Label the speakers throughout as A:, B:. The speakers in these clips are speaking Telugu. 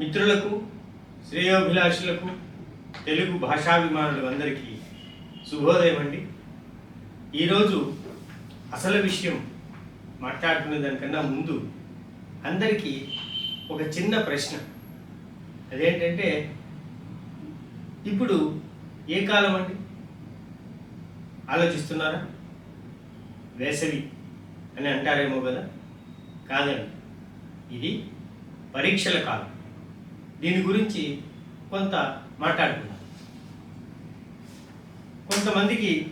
A: మిత్రులకు శ్రేయోభిలాషులకు తెలుగు భాషాభిమానులు అందరికీ శుభోదయం అండి. ఈరోజు అసలు విషయం మాట్లాడుకునే దానికన్నా ముందు అందరికీ ఒక చిన్న ప్రశ్న. అదేంటంటే ఇప్పుడు ఏ కాలం అండి? ఆలోచిస్తున్నారా? వేసవి అని అంటారేమో కదా? కాదండి. ఇది పరీక్షల కాలం. దీని గురించి కొంత మాట్లాడుకుందాం. కొంతమందికి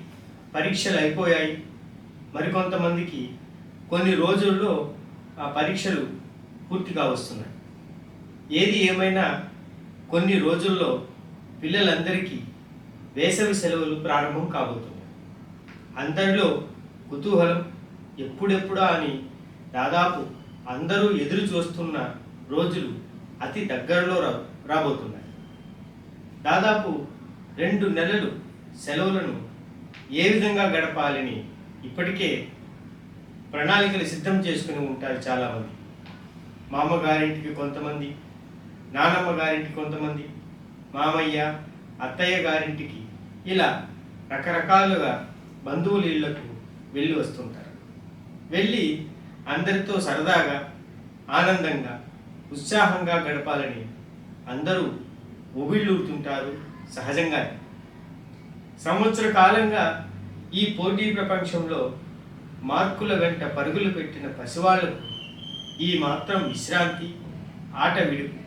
A: పరీక్షలు అయిపోయాయి మరికొంతమందికి కొన్ని రోజుల్లో ఆ పరీక్షలు పూర్తిగా వస్తున్నాయి. ఏది ఏమైనా కొన్ని రోజుల్లో పిల్లలందరికీ వేసవి సెలవులు ప్రారంభం కాబోతున్నాయి. అందరిలో కుతూహలం ఎప్పుడెప్పుడా అని దాదాపు అందరూ ఎదురు చూస్తున్న రోజులు అతి దగ్గరలో రా రాబోతున్నాయి. దాదాపు రెండు నెలలు సెలవులను ఏ విధంగా గడపాలని ఇప్పటికే ప్రణాళికలు సిద్ధం చేసుకుని ఉంటారు చాలామంది. మామగారింటికి కొంతమంది నానమ్మ గారింటికి కొంతమంది మామయ్య అత్తయ్య గారింటికి ఇలా రకరకాలుగా బంధువుల ఇళ్ళకు వెళ్ళి వస్తుంటారు. వెళ్ళి అందరితో సరదాగా ఆనందంగా ఉత్సాహంగా గడపాలని అందరూ ఊబిళ్ళూరుతుంటారు సహజంగా సంవత్సర కాలంగా ఈ పోటీ ప్రపంచంలో మార్కుల వెంట పరుగులు పెట్టిన పసివాళ్ళకు ఈ మాత్రం విశ్రాంతి ఆట విడుపు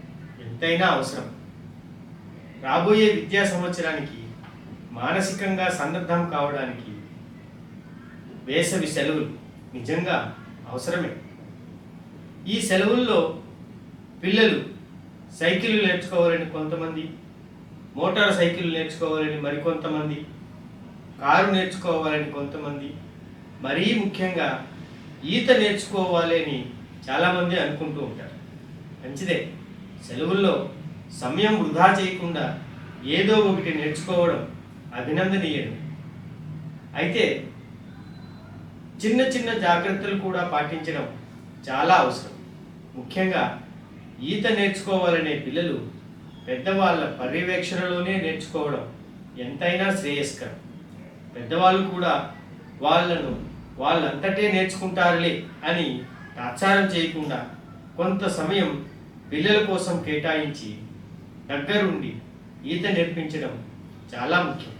A: ఎంతైనా అవసరం. రాబోయే విద్యా సంవత్సరానికి మానసికంగా సన్నద్ధం కావడానికి వేసవి సెలవులు నిజంగా అవసరమే. ఈ సెలవుల్లో పిల్లలు సైకిల్ నేర్చుకోవాలని కొంతమంది మోటార్ సైకిల్ నేర్చుకోవాలని మరికొంతమంది కారు నేర్చుకోవాలని కొంతమంది మరీ ముఖ్యంగా ఈత నేర్చుకోవాలి అని చాలామంది అనుకుంటూ ఉంటారు. మంచిదే. సెలవుల్లో సమయం వృధా చేయకుండా ఏదో ఒకటి నేర్చుకోవడం అభినందనీయం అయితే చిన్న చిన్న జాగ్రత్తలు కూడా పాటించడం చాలా అవసరం. ముఖ్యంగా ఈత నేర్చుకోవాలనే పిల్లలు పెద్దవాళ్ళ పర్యవేక్షణలోనే నేర్చుకోవడం ఎంతైనా శ్రేయస్కరం. పెద్దవాళ్ళు కూడా వాళ్ళను వాళ్ళంతటే నేర్చుకుంటారులే అని తాత్సారం చేయకుండా కొంత సమయం పిల్లల కోసం కేటాయించి దగ్గరుండి ఈత నేర్పించడం చాలా ముఖ్యం.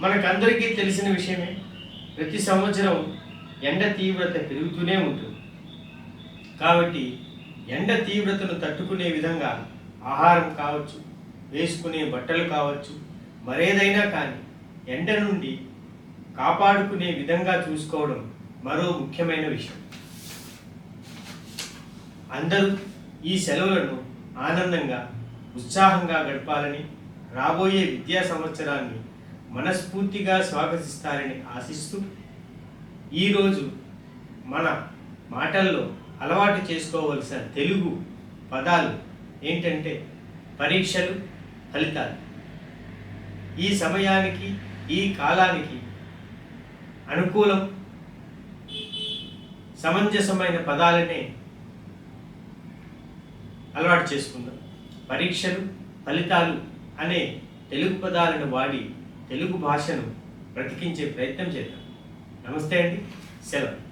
A: మనకందరికీ తెలిసిన విషయమే ప్రతి సంవత్సరం ఎండ తీవ్రత పెరుగుతూనే ఉంటుంది. కాబట్టి ఎండ తీవ్రతను తట్టుకునే విధంగా ఆహారం కావచ్చు వేసుకునే బట్టలు కావచ్చు మరేదైనా కానీ ఎండ నుండి కాపాడుకునే విధంగా చూసుకోవడం మరో ముఖ్యమైన విషయం. అందరూ ఈ సెలవులను ఆనందంగా ఉత్సాహంగా గడపాలని రాబోయే విద్యా సంవత్సరాన్ని మనస్ఫూర్తిగా స్వాగతిస్తారని ఆశిస్తూ ఈరోజు మన మాటల్లో అలవాటు చేసుకోవలసిన తెలుగు పదాలు ఏంటంటే పరీక్షలు ఫలితాలు. ఈ సమయానికి ఈ కాలానికి అనుకూలం సమంజసమైన పదాలనే అలవాటు చేసుకుందాం. పరీక్షలు ఫలితాలు అనే తెలుగు పదాలను వాడి తెలుగు భాషను బ్రతికించే ప్రయత్నం చేద్దాం. నమస్తే అండి. సెలవు.